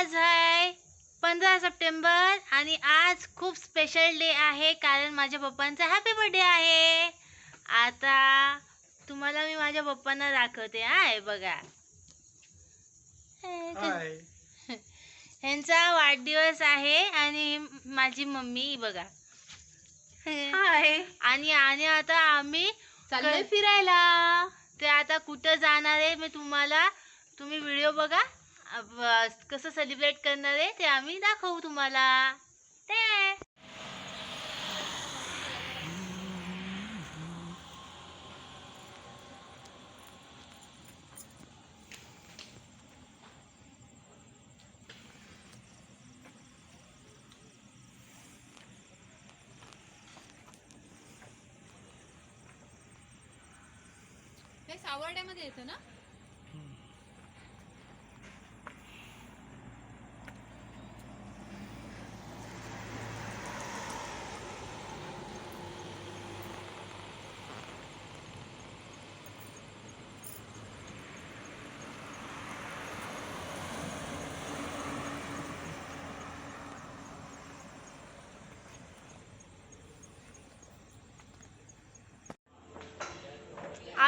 आज आहे पंधरा सप्टेंबर आणि आज खूप स्पेशल डे आहे कारण माझ्या पप्पांचा हॅपी बर्थडे आहे. आता तुम्हाला मी माझ्या पप्पांना दाखवते. हा हे बघा. हाय ह्यांचा वाढदिवस आहे आणि माझी मम्मी बघा. हाय आणि आणि आता आम्ही फिरायला. ते आता कुठं जाणार आहे मी तुम्हाला तुम्ही व्हिडिओ बघा. कसं सेलिब्रेट करणार आहे ते आम्ही दाखवू तुम्हाला. ते. सावर्ड्यामध्ये येतं ना?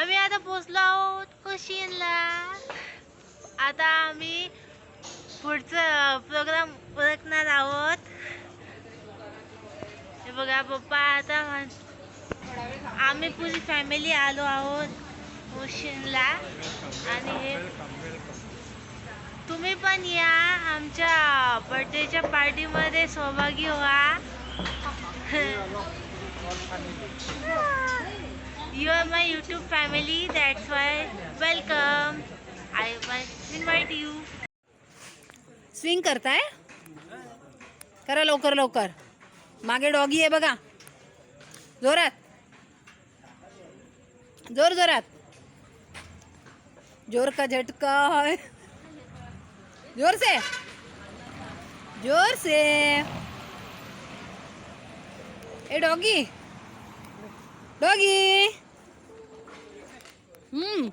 आम्ही आता पोचलो आहोत कोशिनला. आता आम्ही पुढचं प्रोग्राम ओळखणार आहोत. हे बघा पप्पा आता आम्ही पुरी फॅमिली आलो आहोत कोशिनला. आणि हे तुम्ही पण या. आमच्या बर्थडेच्या पार्टीमध्ये सहभागी व्हा. You are my YouTube family, that's why welcome. I must invite you. Swing करताय करा लवकर लवकर. मागे डॉगी आहे बघा. जोरात. ज़ोर जोरात. ज़ोर का झटका है. ज़ोर से. ज़ोर से. ए डॉगी डॉगी हम्म.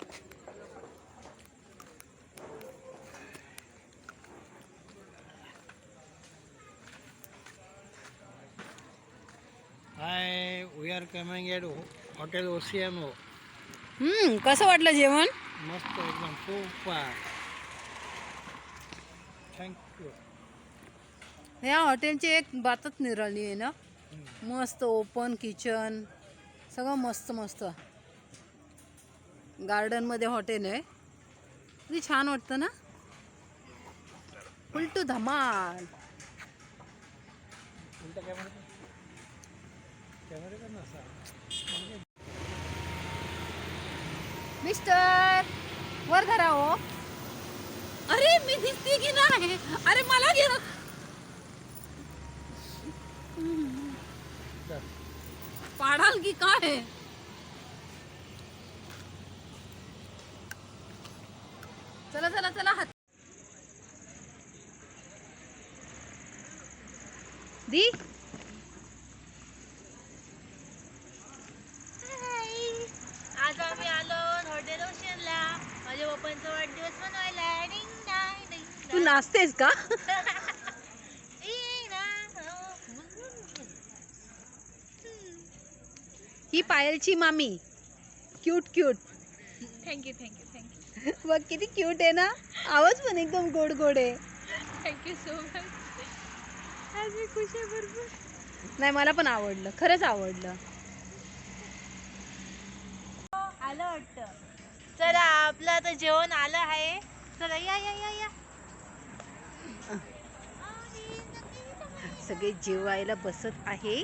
Hi, we are coming at Hotel Oceano. हम्म कसं वाटलं जेवण? मस्त एकदम खूप थँक्यू या हॉटेलची एक बातच निराळली आहे ना? मस्त ओपन किचन सगळं मस्त मस्त गार्डनमध्ये हॉटेल आहे. किती छान वाटतं ना? उलटू धमाल. मिस्टर वर धरा हो. अरे मी दिसते की नाही? अरे मला घे पाडाल की काय? चला चला चला हात. दी. आज आम्ही आलो हॉटेल ओशनला माझ्या पप्पांचा वाढदिवस मनवायला. डिंग डांग, डिंग तू डांग. नाचतेस का? डिंग डांग. ही पायलची मामी. क्यूट क्यूट थँक्यू थँक्यू बघ किती क्यूट आहे ना? आवाज पण एकदम गोड गोड आहे थँक्यू सो मच आज मी खुश आहे भरपूर. नाही मला पण आवडलं. खरंच आवडलं. आलं वाटतं. चला आपलं आता जेवण आलं आहे. चला या या या या. सगळे जेवायला बसत आहे.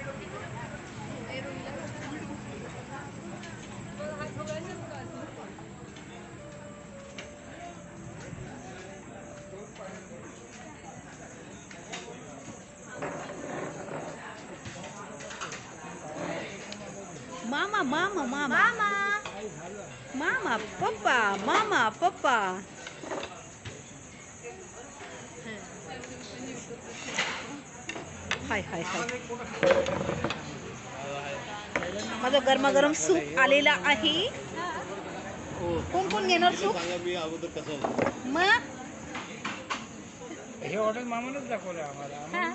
चालू आहे ना? मामा मामा मामा मामा मामा हाय हाय हाय. माझं गरमागरम सूप आलेला आहे. कोण कोण घेणार सूप? मग? हे हॉटेल मामानंच दाखवलं आम्हाला.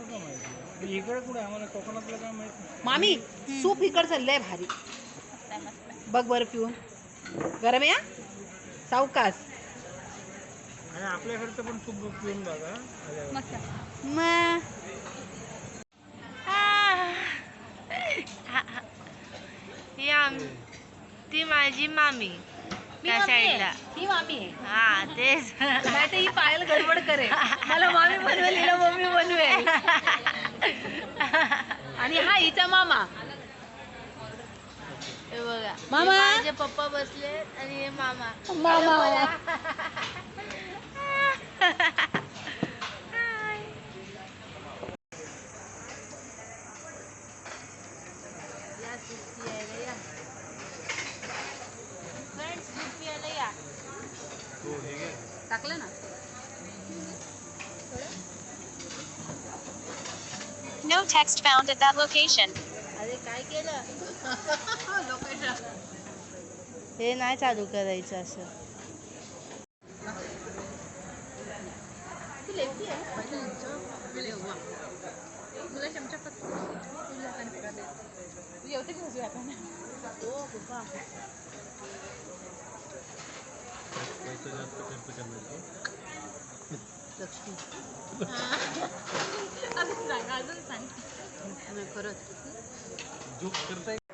इकडे कुठे आम्हाला कोकणातलं काय माहीत मामी सूप इकडचं लय भारी. बघ बरं पिऊन. गरम? सावकाश. आणि आपल्याकडचं पण खूप पिऊन बघा. मग ही आम ती माझी मामी. त्या साईडला. ही मामी आहे. हा तेच. नाही तर ही पायल गडबड करे मला मामी बनवेल हिला मम्मी बनवेल. आणि हा हिचा मामा. हे बघा. मामा. माझे पप्पा बसले आणि हे मामा. मामा. No text found at that location. अरे काय केलं हे नाही चालू करायचं असं नाही, परत हे कर.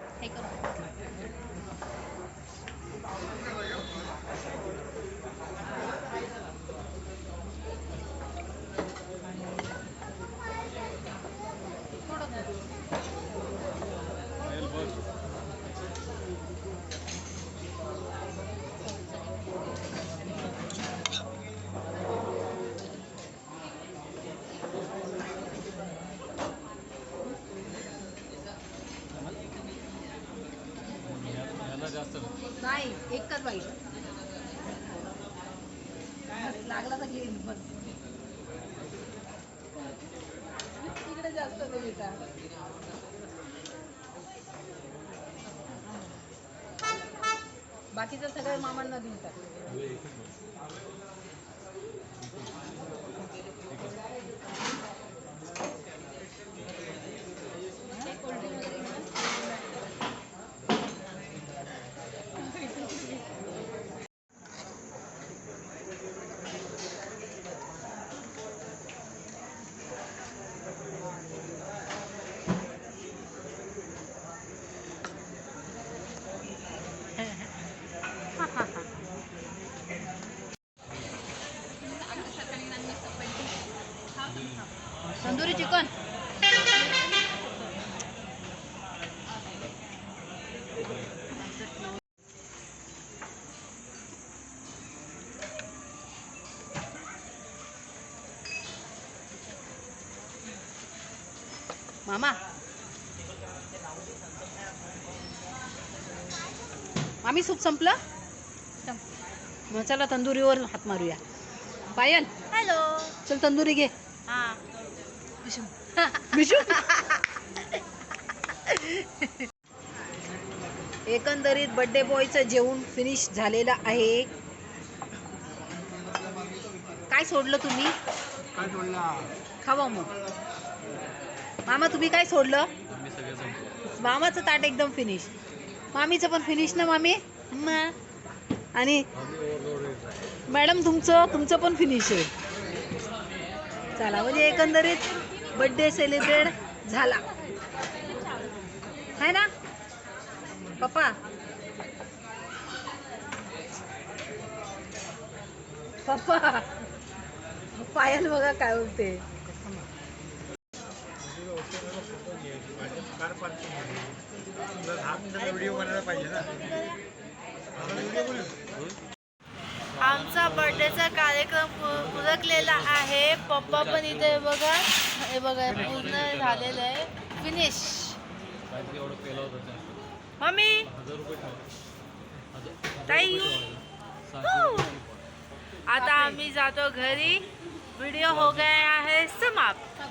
नाही एकच पाहिजे लागला तर घेईन बस. तिकडे जास्त दे बेटा. बाकीचं सगळं मामांना देऊन टाक. तंदुरी चिकन मामा आम्ही सूप संपलं मग चला तंदुरीवर हात मारूया पायल हॅलो चल तंदुरी घे हा एकंदरीत बर्थडे बॉयचं जेवण फिनिश झालेलं आहे. काय सोडलं तुम्ही? काय खावा मग. मामा तुम्ही काय सोडलं? मामाचं ताट एकदम फिनिश मामीचं पण फिनिश ना मामी. आणि मॅडम तुमचं तुमचं पण फिनिश आहे. चला म्हणजे एकंदरीत बर्थडे सेलिब्रेट झाला. है ना? पप्पा? पप्पा? पायल बघा काय बोलते. आमचा बर्थडेचा कार्यक्रम उरकलेला आहे. पप्पा पण इथे बघा. हे बघा पूर्ण झालेलं आहे. Finish mummy. ताई. आता आम्ही जातो घरी. व्हिडिओ हो गया है समाप्त.